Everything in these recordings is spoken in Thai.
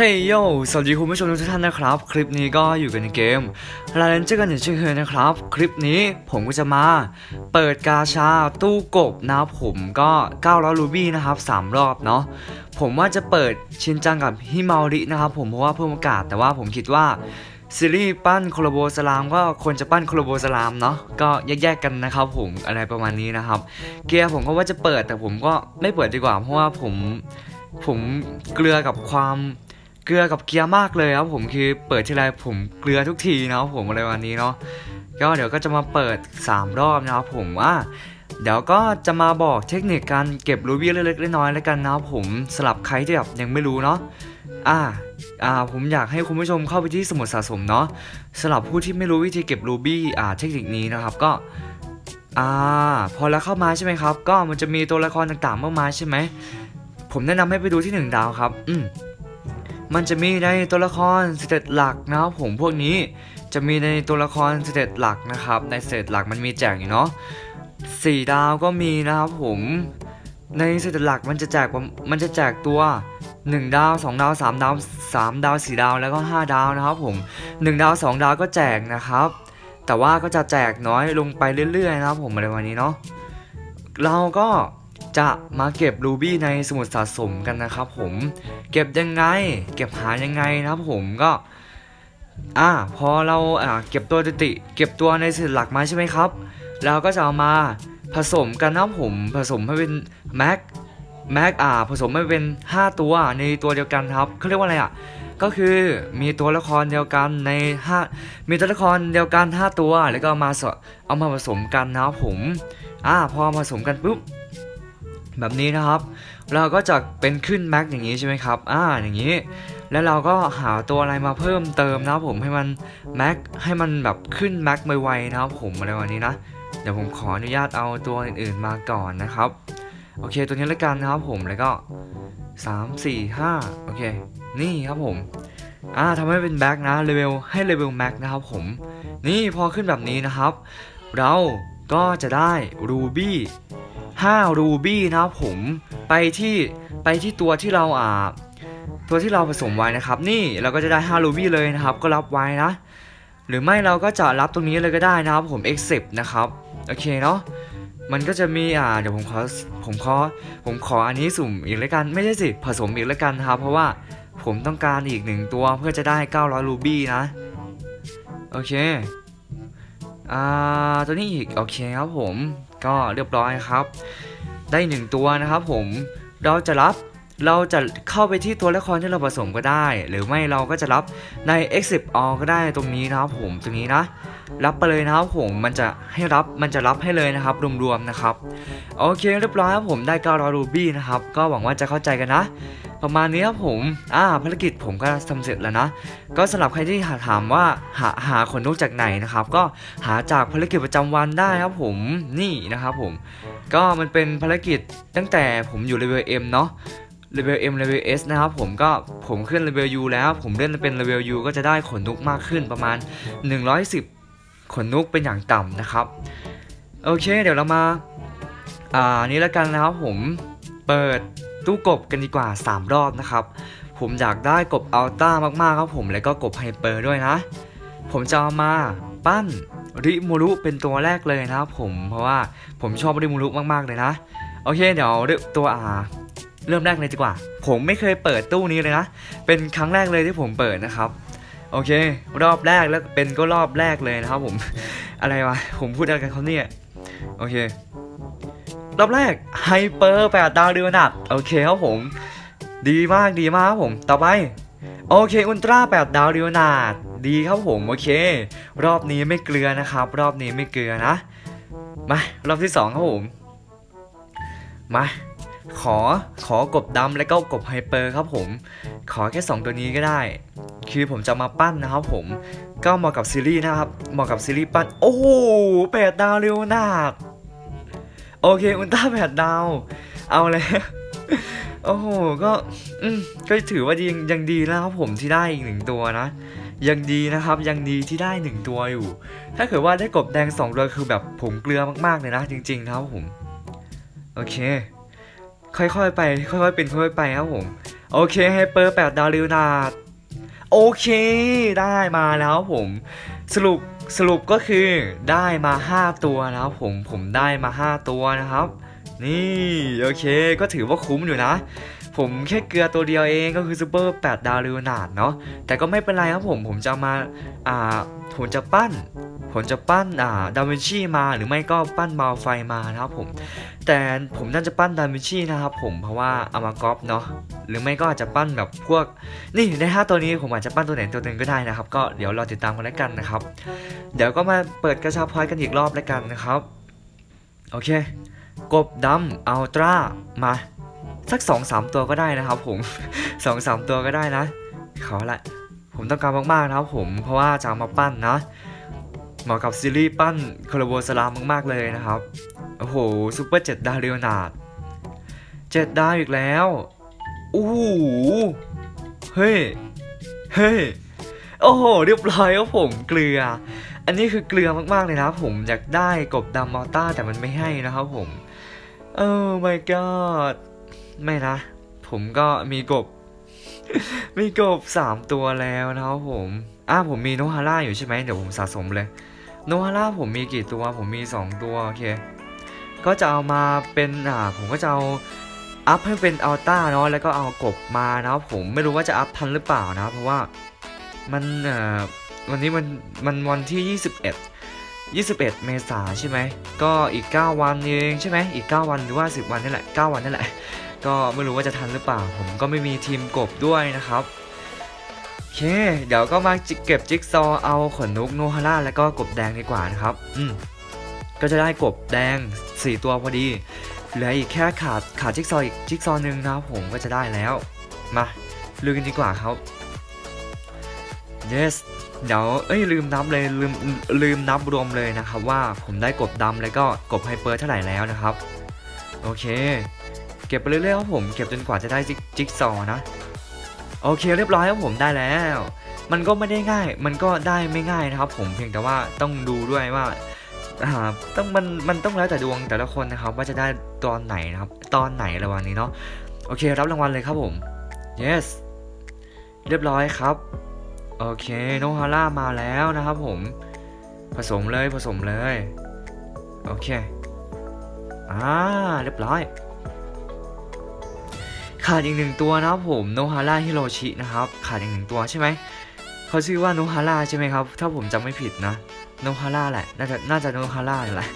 เฮ้ยโยสวัสดีคุณผู้ชมทุกท่านนะครับ คลิปนี้ก็อยู่กันในเกมลาเลนเจอร์กันอย่างเช่นเคยนะครับ คลิปนี้ผมก็จะมา เปิดกาชาตู้กบนะครับผมก็900รูบี้นะครับ 3 รอบเนาะผมว่าจะเปิดชินจังกับฮิมารินะครับผมเพราะว่าเพิ่มโอกาสแต่ว่าผมคิดว่าซีรีส์ปั้นโคลโบสลามก็ควรจะปั้นโคลโบสลามเนาะก็แยกๆกันนะครับผมอะไรประมาณนี้นะครับ เกียร์ผมก็ว่าจะเปิดแต่ผมก็ไม่เปิดดีกว่า เพราะว่าผมผมเกลือกับความ เกลือกับเกียร์มากเลยครับผมคือเปิดทีไรผมเกลือทุกทีนะครับผมอะไรวันนี้เนาะก็เดี๋ยวก็จะมาเปิด 3 รอบนะครับผมว่าเดี๋ยวก็จะมาบอกเทคนิคการเก็บรูบี้เล็กๆน้อยๆแล้วกันนะครับผมสำหรับใครที่แบบยังไม่รู้เนาะอ่าอ่าผมอยากให้คุณผู้ชมเข้าไปที่สมุดสะสมเนาะสำหรับผู้ที่ไม่รู้วิธีเก็บรูบี้อ่าเทคนิคนี้นะครับก็อ่าพอแล้วเข้ามาใช่ไหมครับ ก็มันจะมีตัวละครต่างๆมากมายใช่ไหมผมแนะนำให้ไปดูที่หนึ่งดาวครับ อืม มันจะมีในตัวละครสเตตหลักนะครับผมพวกนี้จะมีในตัวละครสเตตหลักนะครับ ในสเตตหลักมันมีแจกอยู่เนาะสี่ดาวก็มีนะครับผมในสเตตหลักมันจะแจกมันจะแจกตัว 1 ดาว 2 ดาว 3 ดาว 3 ดาว 4 ดาวแล้วก็ 5 ดาวนะครับผม 1 ดาว 2 ดาวก็แจกนะครับ แต่ว่าก็จะแจกน้อยลงไปเรื่อยๆนะครับผมอะไรวันนี้เนาะเราก็ จะมาเก็บรูบี้ในสมุดสะสมกันนะครับ ผมเก็บยังไง เก็บหายังไงนะครับผมก็อ่าพอเราอ่าเก็บตัวติ เก็บตัวในสมุดหลักมาใช่ไหมครับเราก็จะเอามาผสมกันนะครับผมผสมให้เป็นแม็กแม็กอ่าผสมให้เป็น 5 ตัวในตัวเดียวกันครับเขาเรียกว่าอะไรอะก็คือมีตัวละครเดียวกันใน5มีตัวละครเดียวกัน 5 ตัว แล้วก็เอามาเอามาผสมกันนะครับผมอ่าพอผสมกันปุ๊บ แบบนี้นะครับ เราก็จะเป็นขึ้นแม็กอย่างนี้ใช่ไหมครับ อ่า อย่างนี้ แล้วเราก็หาตัวอะไรมาเพิ่มเติมนะครับผมให้มันแม็กให้มันแบบขึ้นแม็กไวๆนะครับผมอะไรวันนี้นะ เดี๋ยวผมขออนุญาตเอาตัวอื่นๆมาก่อนนะครับ โอเค ตัวนี้แล้วกันนะครับผม แล้วก็ 3 4 5 โอเค นี่ครับผมอ่าทำให้เป็นแบ็กนะเลเวลให้เลเวลแม็กนะครับผม นี่พอขึ้นแบบนี้นะครับ เราก็จะได้รูบี้ 5รูบี้นะครับผมไปที่ไปที่ตัวที่เราอ่าตัวที่เราผสมไว้นะครับ นี่เราก็จะได้5รูบี้เลยนะครับ ก็รับไว้นะ หรือไม่เราก็จะรับตรงนี้เลยก็ได้นะครับผม accept นะครับ โอเคเนาะมันก็จะมีอ่าเดี๋ยวผมขอผมขอผมขออันนี้สุ่มอีกแล้วกันไม่ใช่สิผสมอีกแล้วกันครับ เพราะว่าผมต้องการอีกหนึ่งตัวเพื่อจะได้ 900รูบี้นะ โอเคอ่าตัวนี้อีก โอเคครับผม ก็เรียบร้อยครับ ได้หนึ่งตัวนะครับผมเราจะรับเราจะเข้าไปที่ตัวละครที่เราผสมก็ได้ หรือไม่เราก็จะรับใน Exit All ก็ได้ตรงนี้นะครับผมตรงนี้นะรับไปเลยนะครับผมมันจะให้รับมันจะรับให้เลยนะครับรวมๆนะครับโอเคเรียบร้อยครับผมได้900รูบี้นะครับก็หวังว่าจะเข้าใจกันนะ ประมาณนี้ครับผมอ่าภารกิจผมก็ทำเสร็จแล้วนะ ก็สำหรับใครที่ถามว่าหาหาขนนกจากไหนนะครับ ก็หาจากภารกิจประจำวันได้ครับผมนี่นะครับผม ก็มันเป็นภารกิจตั้งแต่ผมอยู่เลเวล M เนาะเลเวล M เลเวล S นะครับผมก็ผมขึ้นเลเวล U แล้วผมเล่นเป็นเลเวล U ก็จะได้ขนนกมากขึ้นประมาณ 110 ขนนกเป็นอย่างต่ำนะครับ โอเค เดี๋ยวเรามา อ่านี้แล้วกันนะครับผมเปิด ตู้กบกันดีกว่า 3 รอบนะครับ ผมอยากได้กบอัลต้ามากๆครับผมแล้วก็กบไฮเปอร์ด้วยนะ ผมจะเอามาปั้นริมูรุเป็นตัวแรกเลยนะครับผมเพราะว่าผมชอบริมูรุมากๆเลยนะ โอเคเดี๋ยวตัวอาเริ่มแรกเลยดีกว่า ผมไม่เคยเปิดตู้นี้เลยนะ เป็นครั้งแรกเลยที่ผมเปิดนะครับ โอเค รอบแรกแล้วเป็นก็รอบแรกเลยนะครับผม อะไรวะ ผมพูดอะไรกันเขาเนี่ย โอเค รอบแรกไฮเปอร์แปดดาวเดือนอัดโอเคครับผม ดีมากดีมากครับผมต่อไปโอเคอุลตร้า8ดดาวเรียวนาดดีครับผมโอเค รอบนี้ไม่เกลือนะครับ รอบนี้ไม่เกลือนะมารอบที่2ครับผมมาขอขอกบดำและก็กบไฮเปอร์ครับผม ขอแค่ 2 ตัวนี้ก็ได้ คือผมจะมาปั้นนะครับผม ก็เหมาะกับซีรีส์นะครับเหมาะกับซีรีส์ปั้นโอ้โหแปดดาวเรียวนาด โอเคอุลตร้าแปดดาว เอาเลยโอ้โห ก็ก็ถือว่าดียังดีนะครับผมที่ได้อีกหนึ่งตัวนะ ยังดีนะครับยังดีที่ได้หนึ่งตัวอยู่ ถ้าเกิดว่าได้กบแดงสองตัวคือแบบผมเกลือมากๆเลยนะจริงๆนะครับผม โอเค ค่อยๆไป ค่อยๆเป็นค่อยๆไปครับผม โอเคไฮเปอร์แปดดาวลิวนาโอเค ได้มาแล้วผมสรุป สรุปก็คือได้มา 5 ตัวนะครับผมผมได้มา 5 ตัวนะครับ นี่โอเคก็ถือว่าคุ้มอยู่นะ ผมแค่เกลือตัวเดียวเองก็คือซูเปอร์8ดาวลิวนาดเนาะแต่ก็ไม่เป็นไรครับผมผมจะมาอ่าผมจะปั้น ผมจะปั้นอ่าดาวินชีมาหรือไม่ก็ปั้นมาไฟมานะครับผม แต่ผมน่าจะปั้นดาวินชีนะครับผมเพราะว่าเอามากอปเนาะหรือไม่ก็อาจจะปั้นแบบพวกนี่ในห้าตัวนี้ผมอาจจะปั้นตัวไหนตัวหนึ่งก็ได้นะครับ ก็เดี๋ยวรอติดตามกันแล้วกันนะครับ เดี๋ยวก็มาเปิดกระชับพอยกันอีกรอบแล้วกันนะครับโอเค กบดำอัลตร้ามา สัก2อสามตัวก็ได้นะครับผม2อสามตัวก็ได้นะขอละผมต้องการมากๆนะครับผมเพราะว่าจะามาปั้นนะเหมาะกับซีรีส์ปั้นคาราโบสลามมากๆเลยนะครับโอ้โหซูเปอร์เจ็ดดาวเรียวนาดเจ็ดดาวอีกแล้วอู้หูเฮ้ยเฮ้ยโอ้โหเรียบร้อยครับผมเกลือ อันนี้คือเกลือมากๆเลยนะผมอยากได้กบดำมอต้าแต่มันไม่ให้นะครับผมโอ้ my god ไม่นะ ผมก็มีกบ มีกบสามตัวแล้วนะครับผมอะผมมีโนฮาร่าอยู่ใช่ไหมเดี๋ยวผมสะสมเลย โนฮาร่าผมมีกี่ตัว ผมมี2ตัวโอเค ก็จะเอามาเป็นอ่าผมก็จะเอาอัพให้เป็นอัลต้าเนาะแล้วก็เอากบมานะครับผมไม่รู้ว่าจะอัพทันหรือเปล่านะเพราะว่ามันเอ่อวันนี้มันมันวันที่ 21 21 เมษาใช่ไหม ก็อีก 9 วันเองใช่ไหมอีก 9 วันหรือว่า 10 วันนี่แหละ 9 วันนี่แหละ ก็ไม่รู้ว่าจะทันหรือเปล่า ผมก็ไม่มีทีมกบด้วยนะครับโอเค เดี๋ยวก็มาเก็บจิ๊กซอว์เอาขนนกโนฮาร่าแล้วก็กบแดงดีกว่านะครับ อืม ก็จะได้กบแดง 4 ตัวพอดี เหลืออีกแค่ขาดขาดจิ๊กซอว์อีกจิ๊กซอว์หนึ่งนะครับผมก็จะได้แล้ว มาลุยกันดีกว่าครับ yes เดี๋ยวเอ้ยลืมนับเลยลืมลืมนับรวมเลยนะครับว่าผมได้กบดำแล้วก็กบไฮเปอร์เท่าไหร่แล้วนะครับ โอเค เก็บไปเรื่อยๆครับผมเก็บจนกว่าจะได้จิ๊กซอนะ โอเคเรียบร้อยครับผมได้แล้ว มันก็ไม่ได้ง่าย มันก็ได้ไม่ง่ายนะครับ ผมเพียงแต่ว่าต้องดูด้วยว่าอ่าต้องมันมันต้องแล้วแต่ดวงแต่ละคนนะครับ ว่าจะได้ตอนไหนนะครับ ตอนไหนระหว่างนี้เนาะโอเครับรางวัลเลยครับผม yes เรียบร้อยครับ โอเคโนฮาร่ามาแล้วนะครับผม ผสมเลยผสมเลย โอเค อ่า เรียบร้อย ขาดอีกหนึ่งตัวนะครับผมโนฮาร่าฮิโรชินะครับ ขาดอีกหนึ่งตัวใช่ไหม เขาชื่อว่าโนฮาร่าใช่ไหมครับ ถ้าผมจำไม่ผิดนะ โนฮาร่าแหละ น่าจะน่าจะโนฮาร่าแหละ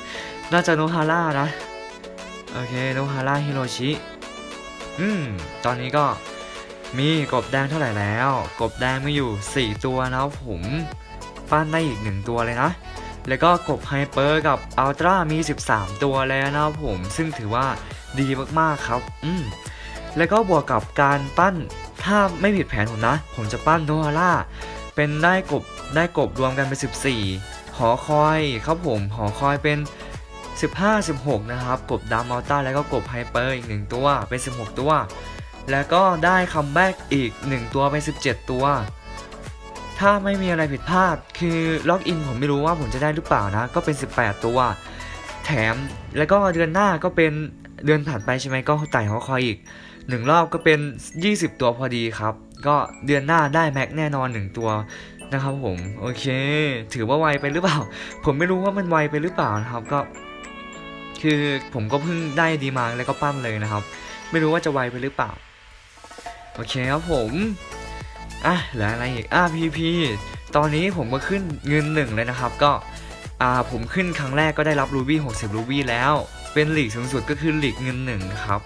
น่าจะโนฮาร่านะ โอเค โนฮาร่าฮิโรชิ อืม ตอนนี้ก็ มีกบแดงเท่าไหร่แล้ว กบแดงมีอยู่ 4 ตัวนะครับผมปั้นได้อีก 1 ตัวเลยนะ แล้วก็กบไฮเปอร์กับอัลตร้ามี 13 ตัวแล้วนะผมซึ่งถือว่าดีมากๆครับ อืมแล้วก็บวกกับการปั้นถ้าไม่ผิดแผนผมนะ ผมจะปั้นโนฮาร่าเป็นได้กบได้กบรวมกันเป็น 14 หอคอยครับผมหอคอยเป็น 15 16 นะครับ กบดามอลต้าแล้วก็กบไฮเปอร์อีก 1 ตัวเป็น 16 ตัว แล้วก็ได้คัมแบ็กอีก 1 ตัวเป็น 17 ตัว ถ้าไม่มีอะไรผิดพลาด คือล็อกอินผมไม่รู้ว่าผมจะได้หรือเปล่านะ ก็เป็น 18 ตัว แถมแล้วก็เดือนหน้าก็เป็นเดือนผ่านไปใช่ไหมก็ไต่หอคอยอีกหนึ่งรอบก็เป็น 20 ตัวพอดีครับ ก็เดือนหน้าได้แม็กแน่นอน 1 ตัวนะครับผมโอเค ถือว่าไวไปหรือเปล่า ผมไม่รู้ว่ามันไวไปหรือเปล่านะครับก็ คือผมก็เพิ่งได้ดีมาแล้วก็ปั้นเลยนะครับ ไม่รู้ว่าจะไวไปหรือเปล่า โอเคครับผมอะเหลืออะไรอีกอะพีพีตอนนี้ผมก็ขึ้นเงินหนึ่งเลยนะครับ ก็อ่าผมขึ้นครั้งแรกก็ได้รับรูบี้60รูบี้แล้ว เป็นหลีกสูงสุดก็คือหลีกเงินหนึ่งครับ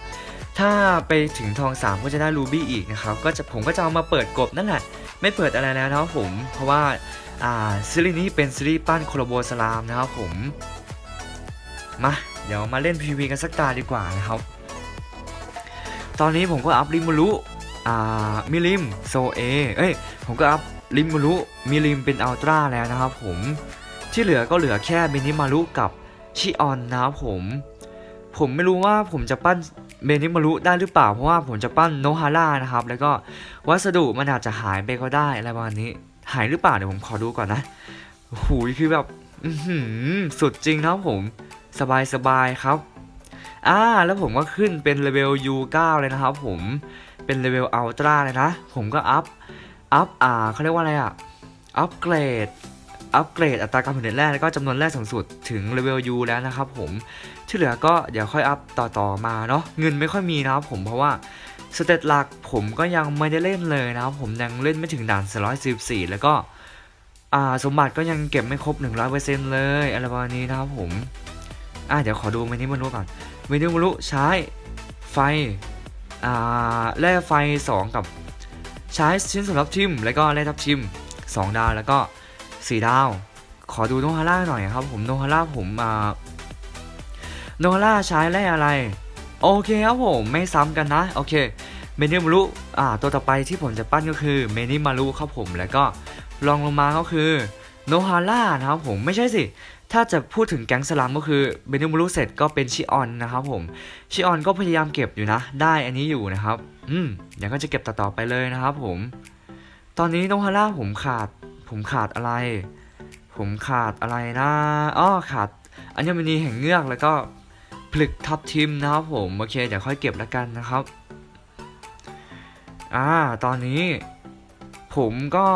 ถ้าไปถึงทอง 3 ก็จะได้รูบี้อีกนะครับ ก็จะผมก็จะเอามาเปิดกบนั่นแหละ ไม่เปิดอะไรแล้วนะครับผม เพราะว่าอ่าซีรีส์นี้เป็นซีรีส์ปั้นโคโลโบสลามนะครับผม มา เดี๋ยวมาเล่น PV กันสักตาดีกว่านะครับ ตอนนี้ผมก็อัพริมูรุ อ่ามิลิมโซเอเอ้ยผมก็อัพริมูรุมิลิมเป็นอัลตร้าแล้วนะครับผมที่เหลือก็เหลือแค่มินิมารุกับชิออนนะครับผม ผมไม่รู้ว่าผมจะปั้นเมนิมารุได้หรือเปล่า เพราะว่าผมจะปั้นโนฮาร่านะครับ แล้วก็วัสดุมันอาจจะหายไปก็ได้อะไรประมาณนี้ หายหรือเปล่าเดี๋ยวผมขอดูก่อนนะโอ้โหคือแบบสุดจริงนะครับผม สบายสบายครับอ่าแล้วผมก็ขึ้นเป็นเลเวล U9 เลยนะครับผม เป็นเลเวลอัลตร้าเลยนะ ผมก็อัพ อัพ อ่าเขาเรียกว่าอะไรอะ อัพเกรด อัพเกรดอัตราการผลิตแร่แล้วก็จำนวนแร่สูงสุดถึงเลเวล U แล้วนะครับผม ที่เหลือก็เดี๋ยวค่อยอัพต่อต่อๆมาเนาะ เงินไม่ค่อยมีนะครับผมเพราะว่าสเตตหลักผมก็ยังไม่ได้เล่นเลยนะครับผมยังเล่นไม่ถึงด่าน414 แล้วก็อ่าสมบัติก็ยังเก็บไม่ครบ 100%เลยอะไรประมาณนี้นะครับผม อ่าเดี๋ยวขอดูเมนูมนุก่อน เมนูมนุใช้ไฟ แร่ไฟ 2 กับใช้ชิ้นส่วนทับทิม แล้วก็แร่ทับทิม 2 ดาวแล้วก็ 4 ดาว ขอดูโนฮาร่าหน่อยครับผมโนฮาร่าผมโนฮาร่าใช้แร่อะไร โอเคครับผมไม่ซ้ำกันนะ โอเคเมนิมารุอ่าตัวต่อไปที่ผมจะปั้นก็คือเมนิมารุครับผมแล้วก็รองลงมาก็คือ โนฮาร่านะครับผมไม่ใช่สิ ถ้าจะพูดถึงแก๊งสลัมก็คือเบนิมูรุเสร็จก็เป็นชิออนนะครับผม ชิออนก็พยายามเก็บอยู่นะ ได้อันนี้อยู่นะครับ อืมเดี๋ยวก็จะเก็บต่อๆไปเลยนะครับผม ตอนนี้โนฮาร่าผมขาด ผมขาดอะไร ผมขาดอะไรนะอ้อขาดอัญมณีแห่งเงือกแล้วก็ผลึกทับทิมนะครับผมโอเคเดี๋ยวค่อยเก็บแล้วกันนะครับอ่าตอนนี้ผมก็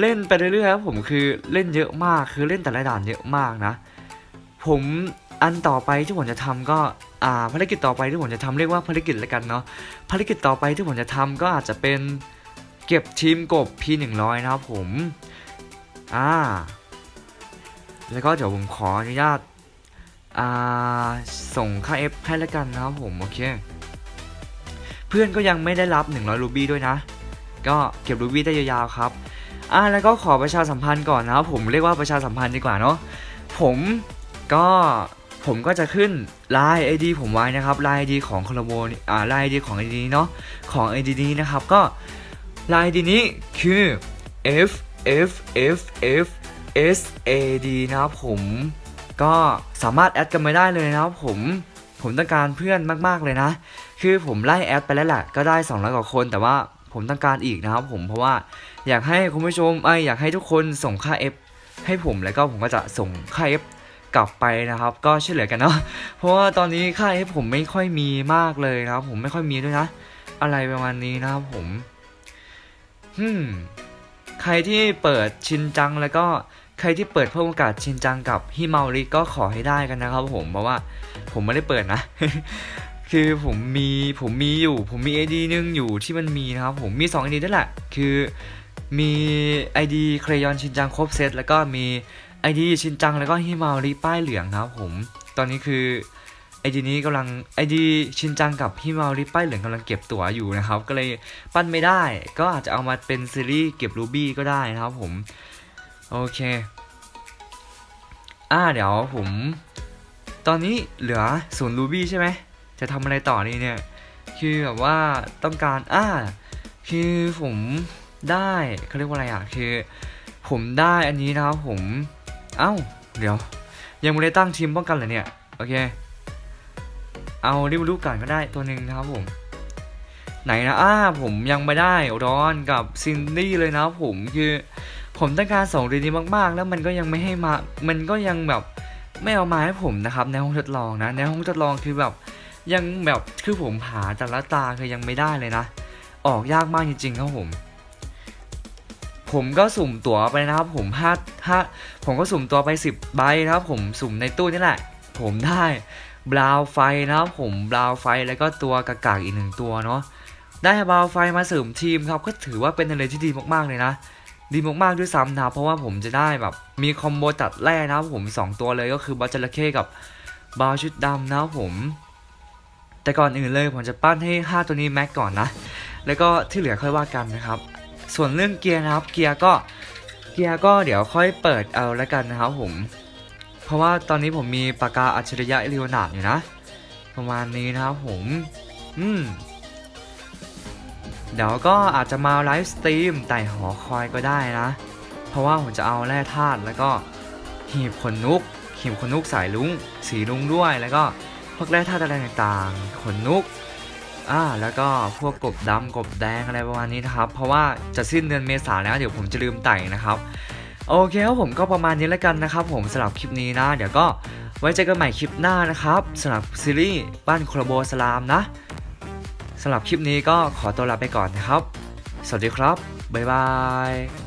เล่นไปเรื่อยๆครับผมคือเล่นเยอะมากคือเล่นแต่ละด่านเยอะมากนะ ผมอันต่อไปที่ผมจะทำก็อ่าภารกิจต่อไปที่ผมจะทำเรียกว่าภารกิจแล้วกันเนาะภารกิจต่อไปที่ผมจะทำก็อาจจะเป็นเก็บทีมกบ P100 นะครับผมอ่าแล้วก็เดี๋ยวผมขออนุญาตอ่าส่งค่า F ให้แล้วกันนะครับผมโอเคเพื่อนก็ยังไม่ได้รับ 100รูบี้ด้วยนะ ก็เก็บรูบี้ได้ยาวๆครับ อ่าแล้วก็ขอประชาสัมพันธ์ก่อนนะครับผมเรียกว่าประชาสัมพันธ์ดีกว่าเนาะผมก็ผมก็จะขึ้นไลน์ ID ผมไว้นะครับไลน์ ID ของคอลโบอ่าไลน์ ID ของ ID นี้เนาะของ ID นี้นะครับก็ไลน์ ID นี้คือ F F F F S A D นะครับผมก็สามารถแอดกันมาได้เลยนะครับผมผมต้องการเพื่อนมากๆเลยนะ คือผมไล่แอดไปแล้วแหละก็ได้ 200 กว่าคนแต่ว่า ผมต้องการอีกนะครับผมเพราะว่าอยากให้คุณผู้ชมไออยากให้ทุกคนส่งค่า F ให้ผมแล้วก็ผมก็จะส่งค่า F กลับไปนะครับ ก็ช่วยเหลือกันเนาะเพราะว่าตอนนี้ค่า F ผมไม่ค่อยมีมากเลยนะครับผมไม่ค่อยมีด้วยนะ อะไรประมาณนี้นะครับผมฮึมใครที่เปิดชินจังแล้วก็ใครที่เปิดเพิ่มโอกาสชินจังกับฮิมาริก็ขอให้ได้กันนะครับผมเพราะว่าผมไม่ได้เปิดนะ คือผมมีผมมีอยู่ ผมมี ID นึงอยู่ที่มันมีนะครับ ผมมี 2 ID นั่นแหละ คือมี ID เครยอนชินจังครบเซตแล้วก็มี ID ชินจังแล้วก็ฮิมาริป้ายเหลืองนะครับผมตอนนี้คือ ID นี้กำลัง ID ชินจังกับฮิมาริป้ายเหลืองกำลังเก็บตั๋วอยู่นะครับ ก็เลยปั้นไม่ได้ ก็อาจจะเอามาเป็นซีรีส์เก็บรูบี้ก็ได้นะครับผม โอเค อ่าเดี๋ยวผม ตอนนี้เหลือศูนย์รูบี้ใช่ไหม จะทำอะไรต่อนี่เนี่ย คือแบบว่าต้องการอ่าคือผมได้เขาเรียกว่าอะไรอะ คือ ผมได้อันนี้นะครับผม เอ้า เดี๋ยว ยังไม่ได้ตั้งทีมป้องกันเลยเนี่ย โอเค เอาริบลูกกันก็ได้ตัวหนึ่งนะครับผม ไหนนะอ้าผมยังไม่ได้รอนกับซินดี้เลยนะครับผมคือผมต้องการส่งดีนี้มากๆ แล้วมันก็ยังไม่ให้มา มันก็ยังแบบไม่เอามาให้ผมนะครับ ในห้องทดลองนะ ในห้องทดลองคือแบบ ยังแบบคือผมหาแต่ละตาคือยังไม่ได้เลยนะ ออกยากมากจริงๆครับผม ผมก็สุ่มตั๋วไปนะครับผมห้าห้าผมก็สุ่มตัวไป 10 ใบนะครับผมสุ่มในตู้นี่แหละ ผมได้บราวไฟนะครับผมบราวไฟแล้วก็ตัวกากากอีกหนึ่งตัวเนาะได้บราวไฟมาเสริมทีมครับก็ถือว่าเป็นอะไรที่ดีมากๆเลยนะดีมากๆด้วยซ้ำนะเพราะว่าผมจะได้แบบมีคอมโบตัดแร่นะครับผมสองตัวเลยก็คือบาจระเข้กับบาชุดดำนะครับผม แต่ก่อนอื่นเลยผมจะปั้นให้ 5 ตัวนี้แม็กก่อนนะ แล้วก็ที่เหลือค่อยว่ากันนะครับ ส่วนเรื่องเกียร์นะครับ เกียร์ก็เกียร์ก็เดี๋ยวค่อยเปิดเอาแล้วกันนะครับผม เพราะว่าตอนนี้ผมมีปากกาอัจฉริยะเรียวนาดอยู่นะ ประมาณนี้นะครับผม อืมเดี๋ยวก็อาจจะมาไลฟ์สตรีมไต่หอคอยก็ได้นะ เพราะว่าผมจะเอาแร่ธาตุแล้วก็หีบขนนุกหีบขนนุกสายลุงสีลุงด้วยแล้วก็ วกแร่ธาตุอะไรต่างๆ ขนนุกอ่าแล้วก็พวกกบดำกบแดงอะไรประมาณนี้นะครับ เพราะว่าจะสิ้นเดือนเมษาแล้วเดี๋ยวผมจะลืมไต่นะครับ โอเคครับผมก็ประมาณนี้แล้วกันนะครับ ผมสำหรับคลิปนี้นะ เดี๋ยวก็ไว้เจอกันใหม่คลิปหน้านะครับสำหรับซีรีส์บ้านโครโบสลามนะสำหรับคลิปนี้ก็ขอตัวลาไปก่อนนะครับ สวัสดีครับ บ๊ายบาย